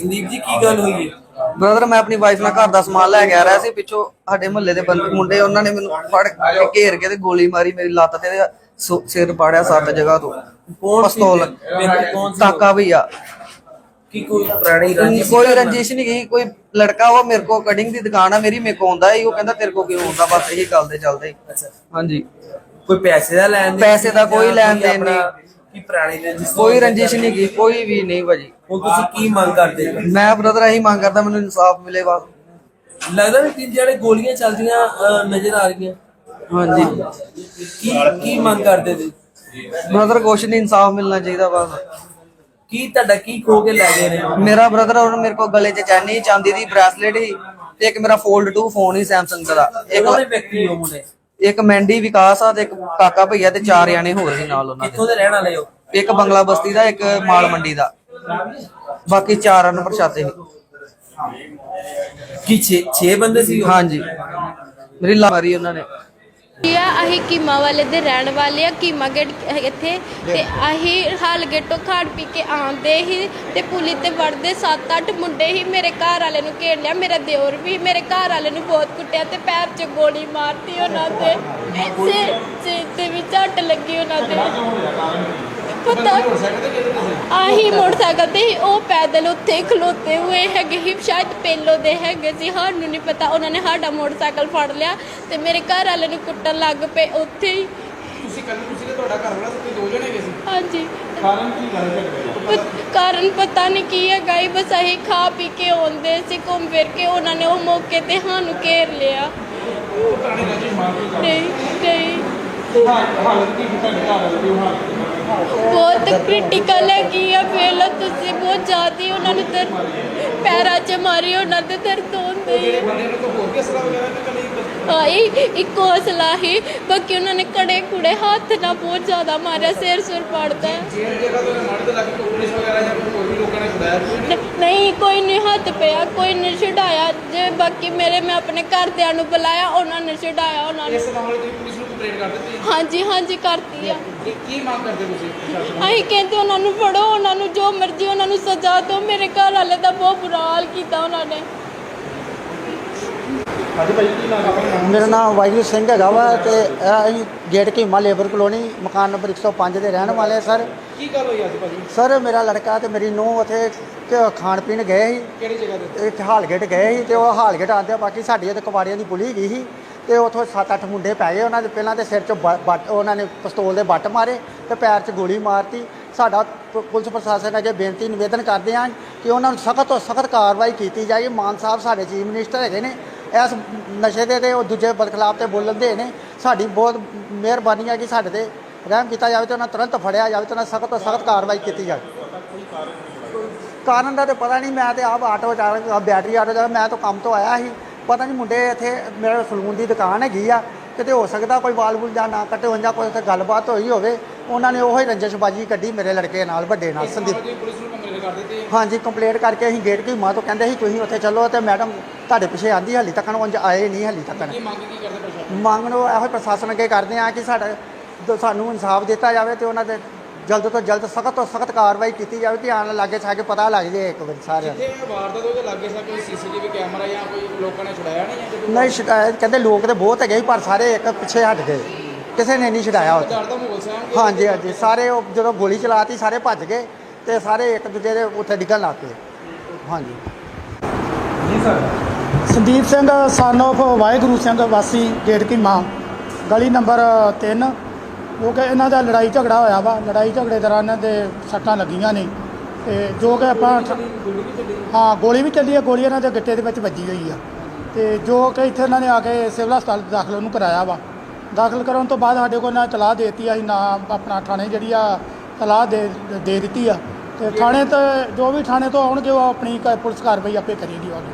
ਸੰਦੀਪ ਜੀ ਕੀ ਗੱਲ ਹੋਈ ਹੈ? ਬ੍ਰਦਰ ਮੈਂ ਆਪਣੀ ਵਾਈਫ ਨਾਲ ਘਰ ਦਾ ਸਮਾਨ ਲੈ ਕੇ ਆ ਰਿਹਾ ਸੀ ਪਿੱਛੋਂ ਸਾਡੇ ਮੁਹੱਲੇ ਦੇ ਬੰਦੇ ਮੁੰਡੇ ਉਹਨਾਂ ਨੇ ਮੈਨੂੰ ਫੜ ਕੇ ਘੇਰ ਕੇ ਤੇ ਗੋਲੀ ਮਾਰੀ ਮੇਰੀ ਲੱਤ ਤੇ ਤੇ ਸੁ- ਸਿਰ ਪਾੜਿਆ ਸੱਤ ਜਗ੍ਹਾ ਤੋਂ। ਕੌਣ ਸੀ? ਪਿਸਤੌਲ। ਵਿਅਕਤੀ ਕੌਣ ਸੀ? ਤਾਕਾ ਭਈਆ। ਕੀ ਕੋਈ ਪੁਰਾਣੀ ਰੰਜਿਸ਼ ਕੋਈ ਰੰਜਿਸ਼ ਨਹੀਂ ਗਈ ਕੋਈ ਲੜਕਾ ਉਹ ਮੇਰੇ ਕੋ ਕਟਿੰਗ ਦੀ ਦੁਕਾਨ ਆ ਮੇਰੀ ਮੇਰੇ ਕੋ ਆਉਂਦਾ ਹੀ ਉਹ ਕਹਿੰਦਾ ਤੇਰੇ ਕੋ ਕਿਉਂ ਆਉਂਦਾ ਬਸ ਇਹੀ ਗੱਲ ਦੇ ਚੱਲਦੇ। ਅੱਛਾ। ਹਾਂਜੀ। ਕੋਈ ਪੈਸੇ ਦਾ ਲੈਣ ਦੇਣ ਪੈਸੇ ਦਾ ਕੋਈ ਲੈਣ ਦੇਣ ਆਪਣਾ ਕੀ ਪੁਰਾਣੀ ਰੰਜਿਸ਼ ਕੋਈ ਰੰਜਿਸ਼ ਨਹੀਂ ਗਈ ਕੋਈ ਵੀ ਨਹੀਂ ਭਾਜੀ। ਹੁਣ ਤੁਸੀਂ ਕੀ ਮੰਗ ਕਰਦੇ ਹੋ? ਮੈਂ ਬ੍ਰਦਰ ਇਹੀ ਮੰਗ ਕਰਦਾ ਮੈਨੂੰ ਇਨਸਾਫ ਮਿਲੇ ਬਸ ਲੱਗਦਾ ਵੀ ਤਿੰਨ ਜਿਹੜੇ ਗੋਲੀਆਂ ਚੱਲਦੀਆਂ ਅਹ, ਨਜ਼ਰ ਆ ਰਹੀਆਂ? ਹਾਂਜੀ। ਕੀ ਕੀ ਮੰਗ ਕਰਦੇ ਤੁਸੀਂ? ਬ੍ਰਦਰ ਕੁਛ ਨਹੀਂ ਇਨਸਾਫ ਮਿਲਣਾ ਚਾਹੀਦਾ ਬਸ। ਕੀ ਤੁਹਾਡਾ ਕੀ ਖੋ ਕੇ ਲੈ ਗਏ ਨੇ? ਮੇਰਾ ਬ੍ਰਦਰ ਉਹ ਮੇਰੇ ਕੋਲ ਗਲੇ 'ਚ ਚੈਨੀ ਚਾਂਦੀ ਦੀ ਬ੍ਰੈਸਲੇਟ ਸੀ ਤੇ ਇੱਕ ਮੇਰਾ ਫੋਲਡ 2 ਫੋਨ ਹੀ ਸੈਮਸੰਗ ਦਾ। ਉਹਨੇ ਇੱਕ ਵਿਅਕਤੀ ਹੋ ਮੁੰਡੇ? ਇੱਕ ਮੈਂਡੀ ਵਿਕਾਸ ਆ ਤੇ ਇੱਕ ਕਾਕਾ ਭਈਆ ਤੇ ਚਾਰ ਜਾਣੇ ਹੋਰ ਸੀ ਨਾਲ ਉਹਨਾਂ ਕਿੱਥੋਂ ਦੇ ਰਹਿਣ ਵਾਲੇ ਹੋ? ਦੇ ਇੱਕ ਬੰਗਲਾ ਬਸਤੀ ਦਾ ਇੱਕ ਮਾਲ ਮੰਡੀ ਦਾ। ਬਾਕੀ ਚਾਰ ਅਨ ਪ੍ਰਸ਼ਾਤੇ ਸੀ। ਕੀ 6 6 ਬੰਦੇ ਸੀ ਉਹ? ਹਾਂਜੀ। ਮੇਰੀ ਲਾ ਮਾਰੀ ਉਹਨਾਂ ਨੇ। ਆ ਅਸੀਂ ਕੀਮਾ ਵਾਲੇ ਦੇ ਰਹਿਣ ਵਾਲੇ ਆ ਕੀਮਾ ਗੇਟ ਇੱਥੇ। ਤੇ ਅਸੀਂ ਹਾਲ ਗੇਟੋਂ ਖਾੜ ਪੀ ਕੇ ਆਉਂਦੇ ਹੀ ਤੇ ਪੁਲੀ ਤੇ ਵੜਦੇ 7-8 ਮੁੰਡੇ ਹੀ ਮੇਰੇ ਘਰ ਵਾਲੇ ਨੂੰ ਘੇਰ ਲਿਆ ਮੇਰਾ ਦਿਓਰ ਵੀ ਮੇਰੇ ਘਰ ਵਾਲੇ ਨੂੰ ਬਹੁਤ ਕੁੱਟਿਆ ਤੇ ਪੈਰ 'ਚ ਗੋਲੀ ਮਾਰਤੀ ਉਹਨਾਂ ਦੇ। ਸਿਰ ਤੇ ਵੀ ਝੱਟ ਲੱਗੀ ਉਹਨਾਂ ਦੇ। ਪਤਾ ਆਹੀ ਮੋਟਰਸਾਈਕਲ ਤੇ ਹੀ ਉਹ ਪੈਦਲ ਉੱਥੇ ਖਲੋਤੇ ਹੋਏ ਹੈਗੇ ਹੀ ਸ਼ਾਇਦ ਪਹਿਲੋ ਦੇ ਹੈਗੇ ਸੀ ਸਾਨੂੰ ਨਹੀਂ ਪਤਾ। ਉਹਨਾਂ ਨੇ ਸਾਡਾ ਮੋਟਰਸਾਈਕਲ ਫੜ ਲਿਆ ਤੇ ਮੇਰੇ ਘਰ ਵਾਲੇ ਨੂੰ ਕੁੱਟਣ ਲੱਗ ਪਏ ਉੱਥੇ ਹੀ। ਤੁਸੀਂ ਕੱਲ ਤੁਸੀਂ ਤੇ ਤੁਹਾਡਾ ਘਰ ਵਾਲਾ ਤੁਸੀਂ ਦੋ ਜਣੇ ਗਏ ਸੀ? ਹਾਂਜੀ। ਕਾਰਨ ਕੀ ਗੱਲ ਪਤਾ ਨਹੀਂ ਕੀ ਹੀ ਬਸ ਅਸੀਂ ਖਾ ਪੀ ਕੇ ਆਉਂਦੇ ਸੀ ਘੁੰਮ ਫਿਰ ਕੇ ਉਹਨਾਂ ਨੇ ਉਹ ਮੌਕੇ ਤੇ ਸਾਨੂੰ ਘੇਰ ਲਿਆ। ਨਹੀਂ ਨਹੀਂ। ਹਾਲ- ਹਾਲਤ ਕੀ ਤੁਹਾਡੇ ਘਰ ਵਾਲੇ ਦੀ ਹਾਲਤ? ਬਹੁਤ ਕ੍ਰਿਟੀਕਲ ਹੈਗੀ ਆ ਵੇਲਾ ਤੁਸੀਂ, ਬਹੁਤ ਜ਼ਿਆਦੀ ਉਹਨਾਂ ਨੂੰ ਦਰਦ ਪੈਰਾਂ 'ਚ ਮਾਰੀ, ਉਹਨਾਂ ਦੇ ਦਰਦ ਹੁੰਦੇ ਜਿਹੜੇ ਬੰਦੇ ਨੂੰ ਕੋਈ ਹੋਰ ਕਿਸ ਤਰ੍ਹਾਂ ਵਗੈਰਾ ਨਾ ਆਈ ਇੱਕੋ ਹਸਲਾ ਹੀ ਬਾਕੀ ਉਹਨਾਂ ਨੇ ਕੜੇ ਕੁੜੇ ਹੱਥ ਨਾਲ ਬਹੁਤ ਜ਼ਿਆਦਾ ਮਾਰਿਆ ਸਿਰ ਸੁਰ ਪੜਦਾ। ਨਹੀਂ? ਕੋਈ ਨਹੀਂ ਹੱਥ ਪਿਆ ਕੋਈ ਨਹੀਂ ਛਡਾਇਆ। ਜੇ ਬਾਕੀ ਮੇਰੇ ਮੈਂ ਆਪਣੇ ਘਰਦਿਆਂ ਨੂੰ ਬੁਲਾਇਆ ਉਹਨਾਂ ਨੇ ਛਡਾਇਆ ਉਹਨਾਂ ਨੇ। ਇਸ ਮਾਮਲੇ 'ਚ ਪੁਲਿਸ ਨੂੰ ਕੰਪਲੇਂਟ ਕਰ ਦਿੱਤੀ? ਹਾਂਜੀ ਹਾਂਜੀ ਕਰਤੀ ਆ। ਕੀ ਮੰਗ ਕਰਦੇ ਤੁਸੀਂ? ਅਸੀਂ ਕਹਿੰਦੇ ਉਹਨਾਂ ਨੂੰ ਫੜੋ ਉਹਨਾਂ ਨੂੰ ਜੋ ਮਰਜ਼ੀ ਉਹਨਾਂ ਨੂੰ ਸਜ਼ਾ ਦਿਓ। ਮੇਰੇ ਘਰ ਵਾਲੇ ਦਾ ਬਹੁਤ ਬੁਰਾ ਹਾਲ ਕੀਤਾ ਉਹਨਾਂ ਨੇ। ਹਾਂਜੀ ਭਾਈ ਕੀ ਨਾਮ ਆਪਣਾ? ਨਾਮ ਮੇਰਾ ਨਾਮ ਵਾਹਿਗੁਰੂ ਸਿੰਘ ਹੈਗਾ ਵਾ ਤੇ ਇਹ ਅਸੀਂ ਗੇਟ ਕੀਮਾ ਲੇਬਰ ਕਲੋਨੀ ਮਕਾਨ ਨੰਬਰ 105 ਦੇ ਰਹਿਣ ਵਾਲੇ ਆ ਸਰ। ਕੀ ਗੱਲ ਹੋਈ ਅੱਜ ਭਾਜੀ? ਸਰ ਮੇਰਾ ਲੜਕਾ ਤੇ ਮੇਰੀ ਨੂੰਹ ਉੱਥੇ ਕ- ਖਾਣ ਪੀਣ ਗਏ ਸੀ। ਕਿਹੜੀ ਜਗ੍ਹਾ ਤੇ? ਹਾਲਗੇਟ ਗਏ ਸੀ ਤੇ ਉਹ ਹਾਲਗੇਟ ਆਉਂਦੇ ਬਾਕੀ ਸਾਡੀ ਤੇ ਕੁਵਾੜੀਆਂ ਦੀ ਪੁਲੀ ਗਈ ਸੀ ਤੇ ਉੱਥੋਂ 7-8 ਮੁੰਡੇ ਪੈ ਗਏ ਉਹਨਾਂ ਦੇ ਪਹਿਲਾਂ ਤੇ ਸਿਰ 'ਚ ਬ- ਬੱਟ ਉਹਨਾਂ ਨੇ ਪਿਸਤੌਲ ਦੇ ਬੱਟ ਮਾਰੇ ਤੇ ਪੈਰ 'ਚ ਗੋਲੀ ਮਾਰਤੀ। ਸਾਡਾ ਪ- ਪੁਲਿਸ ਪ੍ਰਸ਼ਾਸਨ ਅੱਗੇ ਬੇਨਤੀ ਨਿਵੇਦਨ ਕਰਦੇ ਹਾਂ ਕਿ ਉਹਨਾਂ ਨੂੰ ਸਖਤ ਤੋਂ ਸਖਤ ਕਾਰਵਾਈ ਕੀਤੀ ਜਾਏ। ਮਾਨ ਸਾਹਿਬ ਸਾਡੇ ਚੀਫ ਮਿਨਿਸਟਰ ਹੈਗੇ ਨੇ ਇਸ ਨਸ਼ੇ ਦੇ ਤੇ ਉਹ ਦੂਜੇ ਬਦਖਲਾਬ ਤੇ ਬੋਲਣ ਦੇ ਨੇ। ਸਾਡੀ ਬਹੁਤ ਮਿਹਰਬਾਨੀ ਹੈ ਕਿ ਸਾਡੇ ਤੇ ਰਹਿਮ ਕੀਤਾ ਜਾਵੇ ਤੇ ਉਹਨਾਂ ਤੁਰੰਤ ਫੜਿਆ ਜਾਵੇ ਤੇ ਉਹਨਾਂ ਸਖਤ ਤੋਂ ਸਖਤ ਕਾਰਵਾਈ ਕੀਤੀ ਜਾਵੇ। ਕਾਰਨ ਦਾ ਤੇ ਪਤਾ ਨਹੀਂ, ਮੈਂ ਤੇ ਆਪ ਆਟੋ ਚਾਲਕ ਬੈਟਰੀ ਆਟੋ ਚਾਲਕ, ਮੈਂ ਤਾਂ ਕੰਮ ਤੋਂ ਆਇਆ ਸੀ। ਪਤਾ ਨਹੀਂ ਮੁੰਡੇ ਇੱਥੇ ਮੇਰੇ ਸਲੂਨ ਦੀ ਦੁਕਾਨ ਹੈਗੀ ਆ। ਕਿਤੇ ਹੋ ਸਕਦਾ ਕੋਈ ਵਾਲ ਵੂਲ ਜਾਂ ਨਾ ਕੱਟੇ ਹੋਣ ਜਾਂ ਕੋਈ ਉੱਥੇ ਗੱਲਬਾਤ ਹੋਈ ਹੋਵੇ ਉਹਨਾਂ ਨੇ ਉਹੀ ਰੰਜਸ਼ਬਾਜੀ ਕੱਢੀ ਮੇਰੇ ਲੜਕੇ ਨਾਲ ਵੱਡੇ ਨਾਲ ਸੰਦੀਪ। ਤੁਸੀਂ ਪੁਲਿਸ ਨੂੰ ਕੰਪਲੇਂਟ ਕਰ ਦਿੱਤੀ। ਹਾਂਜੀ ਕੰਪਲੇਂਟ ਕਰਕੇ ਅਸੀਂ ਗੇਟ ਕੀ ਮਾਂ ਤੋਂ ਕਹਿੰਦੇ ਸੀ ਤੁਸੀਂ ਉੱਥੇ ਚੱਲੋ ਤੇ ਮੈਡਮ ਤੁਹਾਡੇ ਪਿੱਛੇ ਆਂਦੀ ਹਾਲੀ ਤੱਕ ਉਂਝ ਆਏ ਨਹੀਂ ਹਾਲੀ ਤੱਕ ਕੀ ਮੰਗ ਕੀ ਕਰਦੇ ਪ੍ਰਸ਼ਾਸਨ? ਮੰਗ ਨੂੰ ਇਹੋ ਪ੍ਰਸ਼ਾਸਨ ਅੱਗੇ ਕਰਦੇ ਆ ਕਿ ਸਾਡਾ ਸਾਨੂੰ ਇਨਸਾਫ ਦਿੱਤਾ ਜਾਵੇ ਤੇ ਉਹਨਾਂ ਦੇ ਜਲਦ ਤੋਂ ਜਲਦ ਸਖਤ ਤੋਂ ਸਖਤ ਕਾਰਵਾਈ ਕੀਤੀ ਜਾਵੇ ਕਿ ਆਣ ਲਾਗੇ ਛਾਗੇ ਪਤਾ ਲੱਗ ਜੇ ਇੱਕ ਵਾਰੀ ਸਾਰਿਆਂ ਨੂੰ ਜਿੱਥੇ ਇਹ ਵਾਰਦਾਤ ਉਹਦੇ ਲੱਗੇ ਸਾ ਕੋਈ ਸੀਸੀਟੀਵੀ ਕੈਮਰਾ ਜਾਂ ਕੋਈ ਲੋਕਾਂ ਨੇ ਛੁਡਾਇਆ ਨਹੀਂ ਜਾਂ ਜਦੋਂ ਨਹੀਂ ਸ਼ਿਕਾਇਤ ਕਹਿੰਦੇ ਲੋਕ ਤੇ ਬਹੁਤ ਹੈਗੇ ਸੀ, ਪਰ ਸਾਰੇ ਇੱਕ ਪਿੱਛੇ ਹਟ ਗਏ। ਕਿਸੇ ਨੇ ਨਹੀਂ ਛਡਾਇਆ ਉੱਥੇ। ਡਰ ਦਾ ਮਾਹੌਲ ਸਾਹਮਣੇ ਹਾਂਜੀ ਹਾਂਜੀ। ਸਾਰੇ ਉਹ ਜਦੋਂ ਗੋਲੀ ਚਲਾਤੀ ਸਾਰੇ ਭੱਜ ਗਏ ਤੇ ਸਾਰੇ ਇੱਕ ਦੂਜੇ ਦੇ ਉੱਥੇ ਡਿੱਗਣ ਲੱਗ ਪਏ। ਹਾਂਜੀ। ਸੰਦੀਪ ਸਿੰਘ son of ਵਾਹਿਗੁਰੂ ਸਿੰਘ ਵਾਸੀ ਗੇਟ ਕੀ ਮਾਂ। ਗਲੀ ਨੰਬਰ 3 ਉਹ ਕਿ ਇਹਨਾਂ ਦਾ ਲੜਾਈ ਝਗੜਾ ਹੋਇਆ ਵਾ ਲੜਾਈ ਝਗੜੇ ਦੌਰਾਨ ਇਹਨਾਂ ਦੇ ਸੱਟਾਂ ਲੱਗੀਆਂ ਨੇ ਤੇ ਜੋ ਕਿ ਆਪਾਂ ਹਾਂ ਗੋਲੀ ਵੀ ਚੱਲੀ ਹੈ ਗੋਲੀ ਇਹਨਾਂ ਦੇ ਗਿੱਟੇ ਦੇ ਵਿੱਚ ਵੱਜੀ ਹੋਈ ਆ। ਤੇ ਜੋ ਕਿ ਇੱਥੇ ਇਹਨਾਂ ਨੇ ਆ ਕੇ ਸਿਵਲ ਹਸਪਤਾਲ ਦਾਖਲ ਉਹਨੂੰ ਕਰਾਇਆ ਵਾ। ਦਾਖਲ ਕਰਾਉਣ ਤੋਂ ਬਾਅਦ ਸਾਡੇ ਕੋਲ ਨਾ ਤਲਾਹ ਦਿੱਤੀ ਆ ਅਸੀਂ ਨਾ ਆਪਣਾ ਥਾਣੇ ਜਿਹੜੀ ਆ ਤਲਾਹ ਦੇ ਦੇ ਦਿੱਤੀ ਆ। ਤੇ ਥਾਣੇ ਤੇ ਜੋ ਵੀ ਥਾਣੇ ਤੋਂ ਆਉਣਗੇ ਉਹ ਆਪਣੀ ਕ- ਪੁਲਿਸ ਕਾਰਵਾਈ ਆਪੇ ਕਰੇਗੀ ਉਹ ਅੱਗੇ